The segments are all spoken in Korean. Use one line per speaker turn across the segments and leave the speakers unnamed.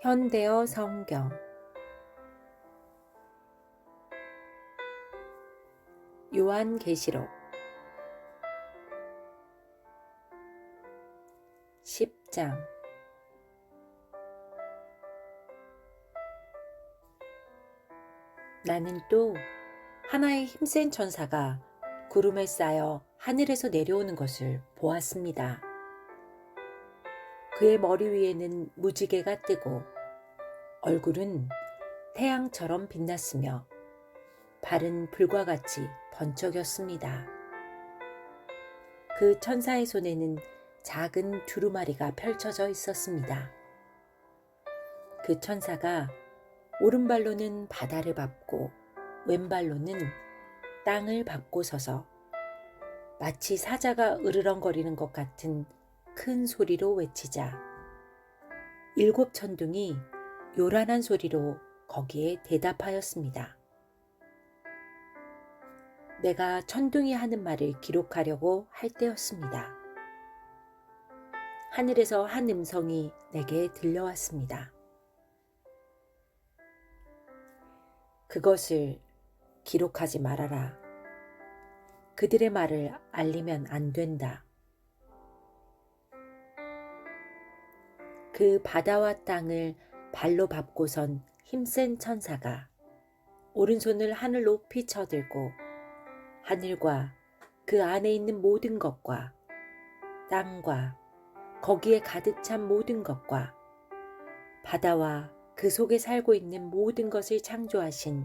현대어 성경. 요한계시록. 10장. 나는 또 하나의 힘센 천사가 구름에 쌓여 하늘에서 내려오는 것을 보았습니다. 그의 머리 위에는 무지개가 뜨고 얼굴은 태양처럼 빛났으며 발은 불과 같이 번쩍였습니다. 그 천사의 손에는 작은 두루마리가 펼쳐져 있었습니다. 그 천사가 오른발로는 바다를 밟고 왼발로는 땅을 밟고 서서 마치 사자가 으르렁거리는 것 같은 큰 소리로 외치자 일곱 천둥이 요란한 소리로 거기에 대답하였습니다. 내가 천둥이 하는 말을 기록하려고 할 때였습니다. 하늘에서 한 음성이 내게 들려왔습니다. 그것을 기록하지 말아라. 그들의 말을 알리면 안 된다. 그 바다와 땅을 발로 밟고선 힘센 천사가 오른손을 하늘 높이 쳐들고 하늘과 그 안에 있는 모든 것과 땅과 거기에 가득 찬 모든 것과 바다와 그 속에 살고 있는 모든 것을 창조하신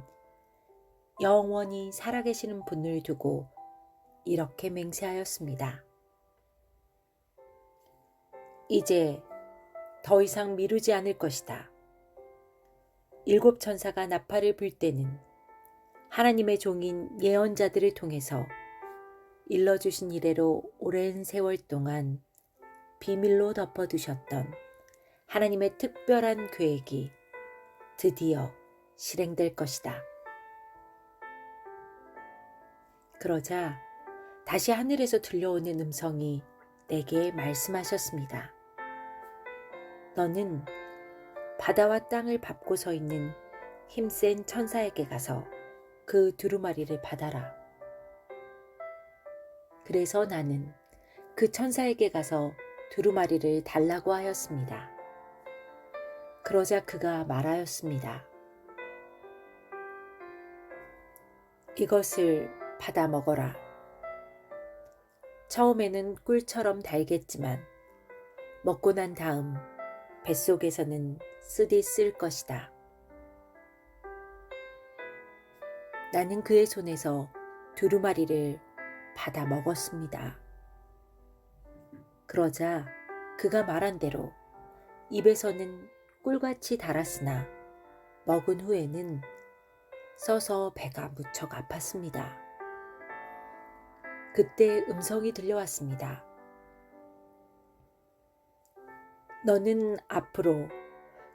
영원히 살아계시는 분을 두고 이렇게 맹세하였습니다. 이제 더 이상 미루지 않을 것이다. 일곱 천사가 나팔을 불 때는 하나님의 종인 예언자들을 통해서 일러주신 이래로 오랜 세월 동안 비밀로 덮어두셨던 하나님의 특별한 계획이 드디어 실행될 것이다. 그러자 다시 하늘에서 들려오는 음성이 내게 말씀하셨습니다. 너는 바다와 땅을 밟고 서 있는 힘센 천사에게 가서 그 두루마리를 받아라. 그래서 나는 그 천사에게 가서 두루마리를 달라고 하였습니다. 그러자 그가 말하였습니다. 이것을 받아 먹어라. 처음에는 꿀처럼 달겠지만 먹고 난 다음 뱃속에서는 쓰디 쓸 것이다. 나는 그의 손에서 두루마리를 받아 먹었습니다. 그러자 그가 말한 대로 입에서는 꿀같이 달았으나 먹은 후에는 써서 배가 무척 아팠습니다. 그때 음성이 들려왔습니다. 너는 앞으로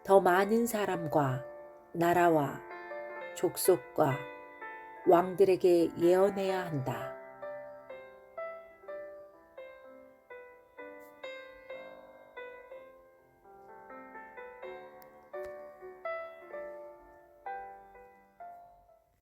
더 많은 사람과 나라와 족속과 왕들에게 예언해야 한다.